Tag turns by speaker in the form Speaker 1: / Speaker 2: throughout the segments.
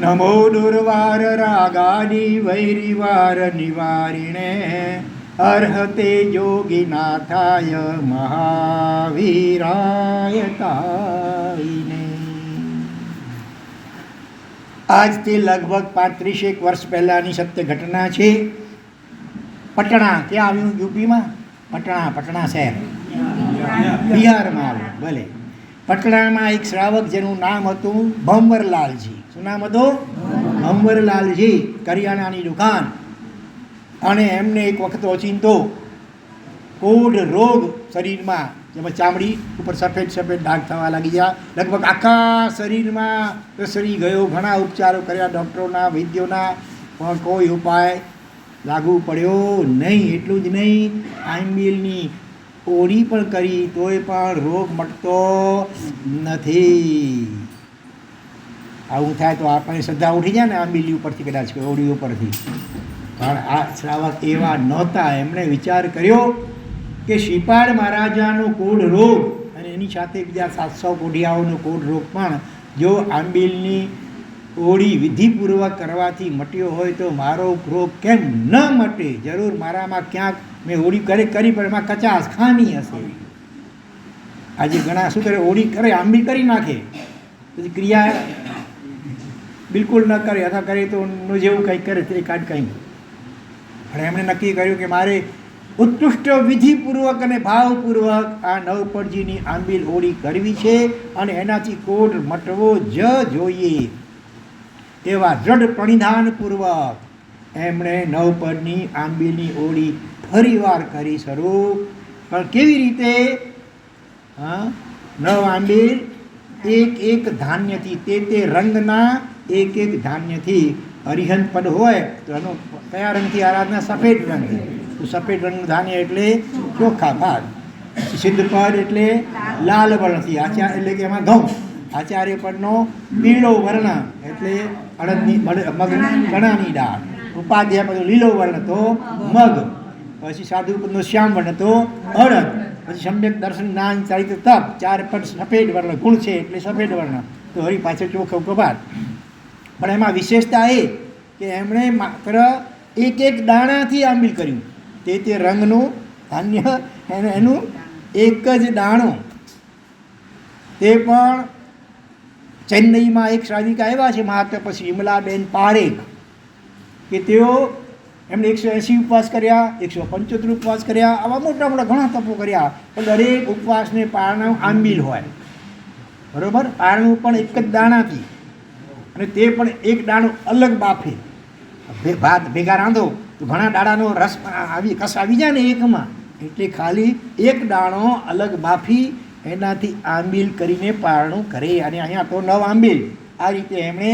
Speaker 1: નમો દુર્વાર રાગાની વૈરિવાર નિવારિણે અર્હતે જોગીનાથાય મહાવીરાય તાઈને આજથી લગભગ પાંત્રીસેક વર્ષ પહેલાંની સત્ય ઘટના છે. પટણા, ક્યાં આવ્યું? યુપીમાં? પટણા પટણા શહેર. બિહારમાં આવ્યું, ભલે. પટણામાં એક શ્રાવક જેનું નામ હતું ભંવરલાલજી શું નામ હતું? અંબરલાલજી, કરિયાણાની દુકાન. અને એમને એક વખત ઓચિંતો કોઢ રોગ શરીરમાં, જેમાં ચામડી ઉપર સફેદ સફેદ ડાઘ થવા લાગી ગયા. લગભગ આખા શરીરમાં પ્રસરી ગયો. ઘણા ઉપચારો કર્યા ડૉક્ટરોના, વૈદ્યોના, પણ કોઈ ઉપાય લાગુ પડ્યો નહીં. એટલું જ નહીં આંબીલની ઓળી પણ કરી, તોય પણ રોગ મટતો નથી. આવું થાય તો આપણને શ્રદ્ધા ઉઠી જાય ને આંબીલી ઉપરથી કદાચ કે ઓળી ઉપરથી. પણ આ શ્રાવક એવા નહોતા. એમણે વિચાર કર્યો કે શ્રીપાળ મહારાજાનો કોડ રોગ અને એની સાથે બીજા સાતસો કોઢિયાઓનો કોડ રોગ પણ જો આંબીલની ઓળી વિધિપૂર્વક કરવાથી મટ્યો હોય તો મારો રોગ કેમ ન મટે? જરૂર મારામાં ક્યાંક મેં ઓળી કરી કરી, પણ એમાં કચાશ ખામી હશે. આજે ઘણા શું કરે? ઓળી કરે આંબી કરી નાખે. પછી ક્રિયા બિલકુલ ન કરે અથવા કરે તો નું જેવું કંઈક કરે તે કાઢ કંઈ પણ એમણે નક્કી કર્યું કે મારે ઉત્કૃષ્ટ વિધિપૂર્વક અને ભાવપૂર્વક આ નવપરજીની આંબીલ ઓળી કરવી છે અને એનાથી કોટ મટવો જ જોઈએ એવા દ્રઢ પ્રણિધાનપૂર્વક એમણે નવપરની આંબીલની ઓળી ફરીવાર કરી શરૂ. પણ કેવી રીતે? હા? નવ આંબીલ એક એક ધાન્યથી તે તે રંગના એક એક ધાન્યથી હરિહન પદ હોય તો એનો કયા રંગથી આરાધના? સફેદ રંગથી. તો સફેદ રંગનું ધાન્ય એટલે ચોખ્ખા ભાગ. સિદ્ધ પદ એટલે લાલ વર્ણથી, આચાર્ય એટલે કે એમાં ઘઉં. આચાર્ય પદનો પીળો વર્ણ એટલે અડદની મગ, ચણાની દાળ. ઉપાધ્યાય પદનો લીલો વર્ણ તો મગ. પછી સાધુ પદનો શ્યામ વર્ણ તો અડદ. પછી સમ્યક દર્શન, જ્ઞાન, ચારિત્ર, તપ, ચાર પદ સફેદ વર્ણ, ગુણ છે એટલે સફેદ વર્ણ. તો હરી પાછળ ચોખ્ખો કપાટ પણ એમાં વિશેષતા એ કે એમણે માત્ર એક એક દાણાથી આંબીલ કર્યું. તે તે રંગનું ધાન્ય એને એનું એક જ દાણો. તે પણ ચેન્નઈમાં એક શ્રાવિકા આવ્યા છે મહાતપસ્વી વિમલાબેન પારેખ કે તેઓ એમણે એકસો એંસી ઉપવાસ કર્યા, એકસો પંચોતેર ઉપવાસ કર્યા, આવા મોટા મોટા ઘણા તપો કર્યા, પણ દરેક ઉપવાસને પારણું આંબીલ હોય. બરોબર? પારણું પણ એક જ દાણાથી. અને તે પણ એક દાણો અલગ બાફે. ભાત ભેગા રાંધો, તો ઘણા દાડાનો રસ આવી, કસ આવી જાય ને એકમાં. એટલે ખાલી એક દાણો અલગ બાફી, એનાથી આંબીલ કરીને પારણું કરે. અને અહીંયા તો નવ આંબીલ. આ રીતે એમણે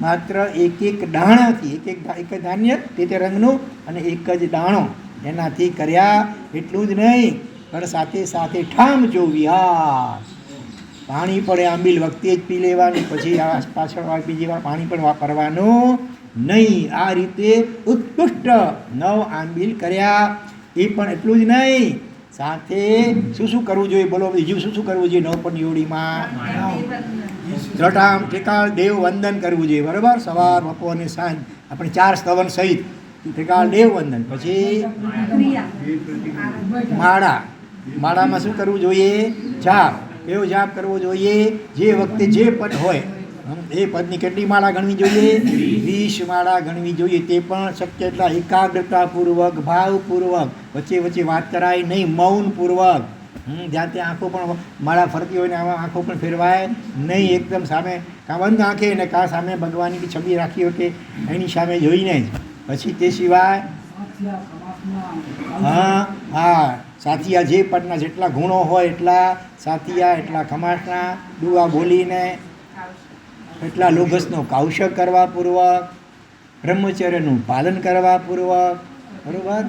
Speaker 1: માત્ર એક એક દાણાથી, એક એક એક જ ધાન્ય તે તે રંગનું અને એક જ દાણો એનાથી કર્યા. એટલું જ નહીં, પણ સાથે સાથે ઠામ ચોવ્યા પાણી પડે આંબીલ વખતે જ પી લેવાનું પછી આ પાછળ બીજી વાર પાણી પણ વાપરવાનું નહીં. આ રીતે ઉત્કૃષ્ટ નવ આંબીલ કર્યા. એ પણ એટલું જ નહીં. સાથે શું શું કરવું જોઈએ? બોલો બીજું શું શું કરવું જોઈએ? નવપણ યોડીમાં. જટામ ઠેકાળ દેવ વંદન કરવું જોઈએ. બરાબર? સવાર બપોર અને સાંજ. આપણે ચાર સ્તવન સહિત ઠેકાળ દેવ વંદન. પછી માળા. માળામાં શું કરવું જોઈએ? જાપ એવો જાપ કરવો જોઈએ. જે વખતે જે પદ હોય એ પદની કેટલી માળા ગણવી જોઈએ? વીસ માળા ગણવી જોઈએ. તે પણ શક્ય એટલા એકાગ્રતાપૂર્વક, ભાવપૂર્વક, વચ્ચે વચ્ચે વાત કરાય નહીં, મૌનપૂર્વક. જ્યાં ત્યાં આંખો પણ માળા ફરતી હોય ને આમાં આંખો પણ ફેરવાય નહીં. એકદમ સામે કાં બંધ આંખે ને કાં સામે ભગવાનની છબી રાખી હોય કે એની સામે જોઈને જ. પછી તે સિવાય હા હા. સાથિયા જે પદના જેટલા ગુણો હોય એટલા સાથિયા એટલા ખમાસના, દુઆ બોલીને એટલા લોભસનો કૌશક કરવા પૂર્વક, બ્રહ્મચર્યનું પાલન કરવા પૂર્વક, બરોબર?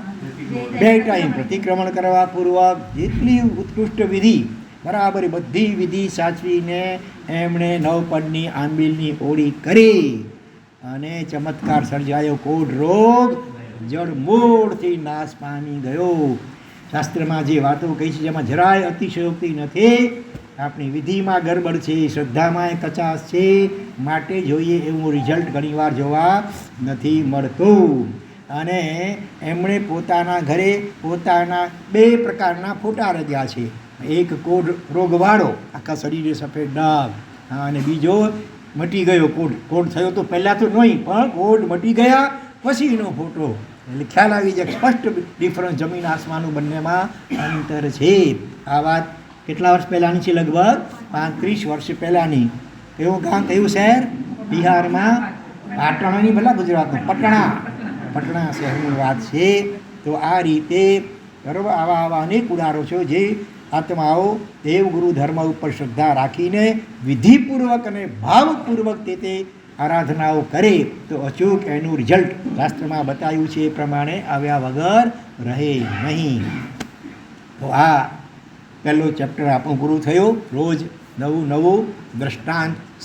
Speaker 1: બે ટાઈમ પ્રતિક્રમણ કરવા પૂર્વક, જેટલી ઉત્કૃષ્ટ વિધિ, બરાબર બધી વિધિ સાચવીને એમણે નવપદની આંબીલની ઓળી કરી. અને ચમત્કાર સર્જાયો કોઢ રોગ જડ મૂળથી નાશ પામી ગયો. શાસ્ત્રમાં જે વાતો કહી છે, જેમાં જરાય અતિશયોક્તિ નથી, આપણી વિધિમાં ગરબડ છે, શ્રદ્ધામાં કચાશ છે, માટે જોઈએ એવું રિઝલ્ટ ઘણીવાર જોવા નથી મળતું. અને એમણે પોતાના ઘરે પોતાના બે પ્રકારના ફોટા રચ્યા છે. એક કોડ રોગવાળો, આખા શરીરે સફેદ ડાઘ અને બીજો મટી ગયો કોડ કોડ થયો તો પહેલાં તો નહીં, પણ કોડ મટી ગયા પછીનો ફોટો. એટલે ખ્યાલ આવી જાય સ્પષ્ટ ડિફરન્સ જમીન આસમાનનું બંનેમાં અંતર છે આ વાત કેટલા વર્ષ પહેલાંની છે? લગભગ પાંત્રીસ વર્ષ પહેલાંની. કયું ગામ, કયું શહેર? બિહારમાં પાટણની ભલા ગુજરાતનું પટણા. પટણા શહેરની વાત છે. તો આ રીતે બરાબર આવા આવા અનેક ઉદાહરણો છે જે આત્માઓ દેવગુરુ ધર્મ ઉપર શ્રદ્ધા રાખીને વિધિપૂર્વક અને ભાવપૂર્વક તે તે આરાધનાઓ કરે તો અચૂક એનું રિઝલ્ટ શાસ્ત્રમાં બતાવ્યું છે એ પ્રમાણે આવ્યા વગર રહે નહીં. તો આ પહેલો ચેપ્ટર આપણું પૂરું થયું. રોજ નવું નવું દ્રષ્ટાંત